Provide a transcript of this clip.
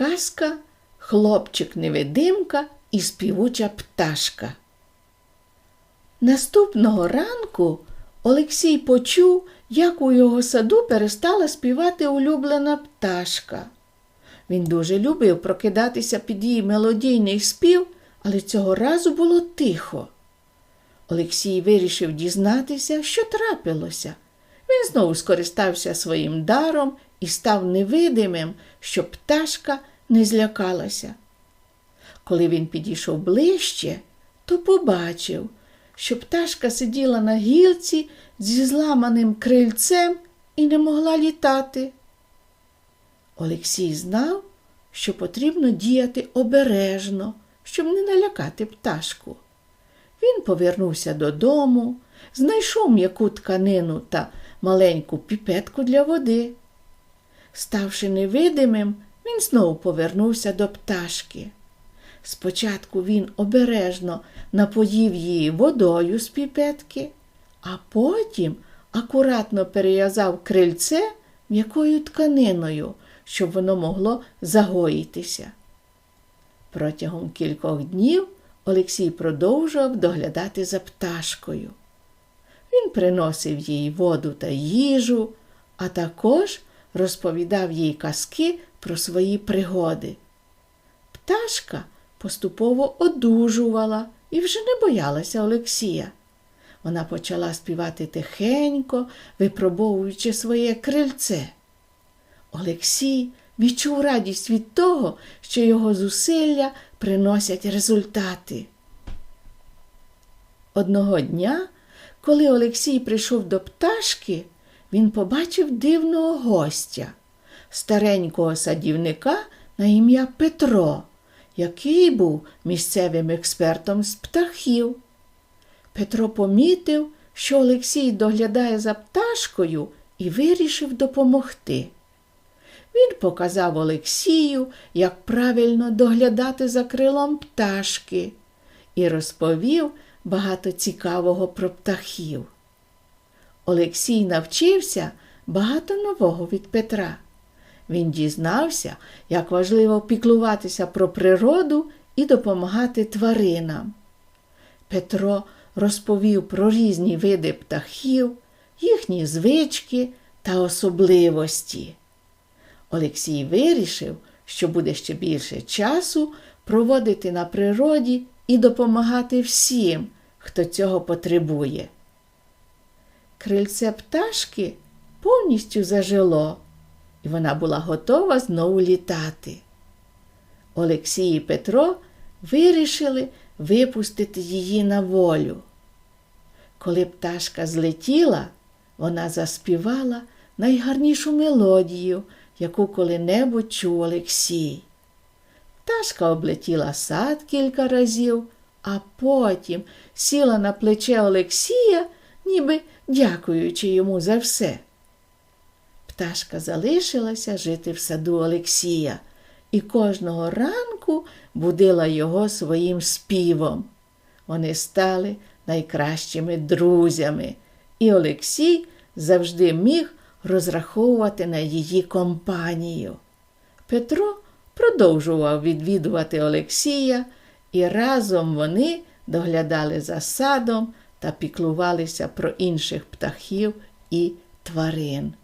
Казка Хлопчик-невидимка і співуча пташка. Наступного ранку Олексій почув, як у його саду перестала співати улюблена пташка. Він дуже любив прокидатися під її мелодійний спів, але цього разу було тихо. Олексій вирішив дізнатися, що трапилося. Він знову скористався своїм даром і став невидимим, щоб пташка не злякалася. Коли він підійшов ближче, то побачив, що пташка сиділа на гілці зі зламаним крильцем і не могла літати. Олексій знав, що потрібно діяти обережно, щоб не налякати пташку. Він повернувся додому, знайшов м'яку тканину та маленьку піпетку для води. Ставши невидимим, він знову повернувся до пташки. Спочатку він обережно напоїв її водою з піпетки, а потім акуратно перев'язав крильце м'якою тканиною, щоб воно могло загоїтися. Протягом кількох днів Олексій продовжував доглядати за пташкою. Він приносив їй воду та їжу, а також розповідав їй казки про свої пригоди. Пташка поступово одужувала і вже не боялася Олексія. Вона почала співати тихенько, випробовуючи своє крильце. Олексій відчув радість від того, що його зусилля приносять результати. Одного дня, коли Олексій прийшов до пташки, він побачив дивного гостя, старенького садівника на ім'я Петро, який був місцевим експертом з птахів. Петро помітив, що Олексій доглядає за пташкою і вирішив допомогти. Він показав Олексію, як правильно доглядати за крилом пташки, і розповів багато цікавого про птахів. Олексій навчився багато нового від Петра. Він дізнався, як важливо піклуватися про природу і допомагати тваринам. Петро розповів про різні види птахів, їхні звички та особливості. Олексій вирішив, що буде ще більше часу проводити на природі і допомагати всім, хто цього потребує. Крильце пташки повністю зажило, і вона була готова знову літати. Олексій і Петро вирішили випустити її на волю. Коли пташка злетіла, вона заспівала найгарнішу мелодію, яку коли-небудь чув Олексій. Пташка облетіла сад кілька разів, а потім сіла на плече Олексія, ніби дякуючи йому за все. Пташка залишилася жити в саду Олексія і кожного ранку будила його своїм співом. Вони стали найкращими друзями, і Олексій завжди міг розраховувати на її компанію. Петро продовжував відвідувати Олексія, і разом вони доглядали за садом та піклувалися про інших птахів і тварин.